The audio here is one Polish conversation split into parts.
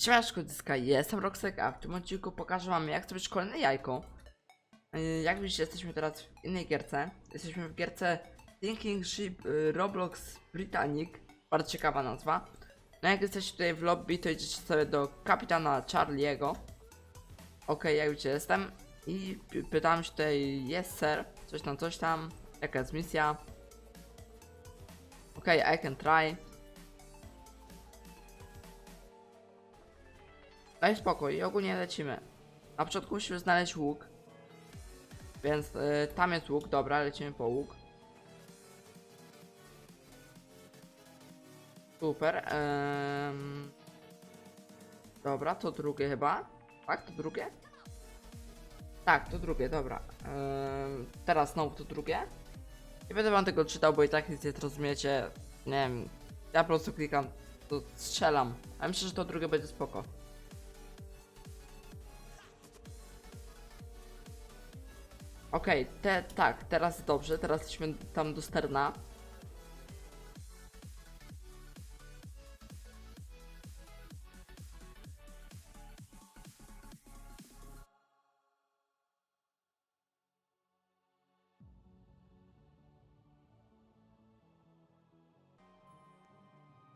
Siemaneczko dyska, jestem Roxek, a w tym odcinku pokażę wam jak zrobić kolejne jajko. Yy, Jak widzicie jesteśmy teraz w innej gierce. Jesteśmy w gierce Thinking Ship yy, Roblox Britannic. Bardzo ciekawa nazwa. No jak jesteście tutaj w lobby to idziecie sobie do kapitana Charlie'ego. Okej, jak widzicie jestem. I py- pytam się tutaj, jest sir, coś tam, coś tam, jaka jest misja. Okej, I can try. Daj spokój, ogólnie lecimy. Na początku musimy znaleźć łuk. Więc y, tam jest łuk, dobra, lecimy po łuk. Super. Dobra, to drugie chyba. Tak, to drugie? Tak, to drugie, dobra. Teraz znowu to drugie. Nie będę wam tego czytał, bo i tak nic nie zrozumiecie. Nie wiem. Ja po prostu klikam, to strzelam. A myślę, że to drugie będzie spoko. Okej, te, tak, teraz dobrze, teraz jesteśmy tam do sterna.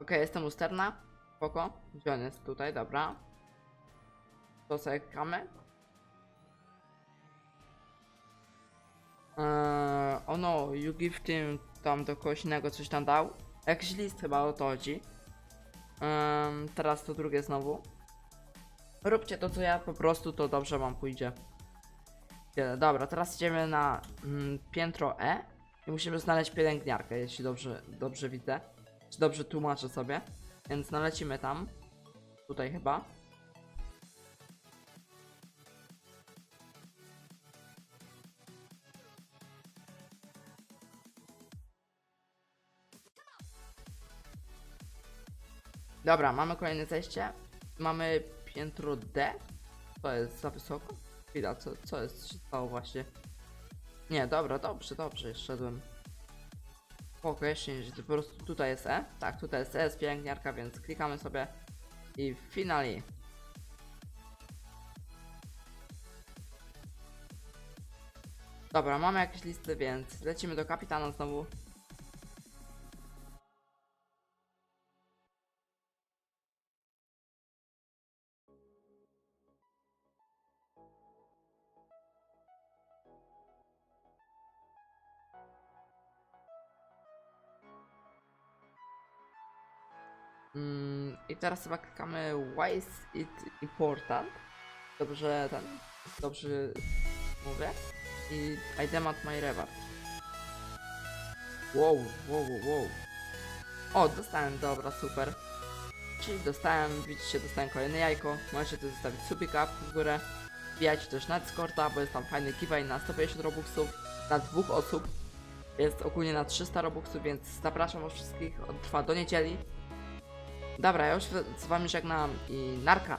Okej, jestem u sterna. Spoko. Gdzie on jest? Tutaj, dobra. To sobie kamy. Eee, ono, you give tym tam do kogoś innego coś tam dał. Jakiś list chyba o to chodzi. Ehm, teraz to drugie znowu. Róbcie to co ja, po prostu to dobrze wam pójdzie. Dobra, teraz idziemy na mm, piętro E i musimy znaleźć pielęgniarkę, jeśli dobrze, dobrze widzę. Czy dobrze tłumaczę sobie. Więc nalecimy tam. Tutaj chyba. Dobra, mamy kolejne zejście. Mamy piętro D. To jest za wysoko? Chwila, co, co jest się stało właśnie? Nie, dobra, dobrze, dobrze, szedłem. Spoko, jeszcze nie, po prostu tutaj jest E. Tak, tutaj jest E, jest pielęgniarka, więc klikamy sobie i finally. Dobra, mamy jakieś listy, więc lecimy do kapitana znowu. Mm, I teraz chyba klikamy Why is it important? Dobrze ten, dobrze mówię. I I demand my reward. Wow, wow, wow. O, dostałem, dobra, super. Czyli dostałem, widzicie, dostałem kolejne jajko. Możecie tu zostawić subika w górę. Wbijajcie też na Discorda, bo jest tam fajny giveaway na 150 robuxów dla dwóch osób. Jest ogólnie na 300 robuxów, więc zapraszam was wszystkich. On trwa do niedzieli. Dobra, ja już z wami żegnam i narka.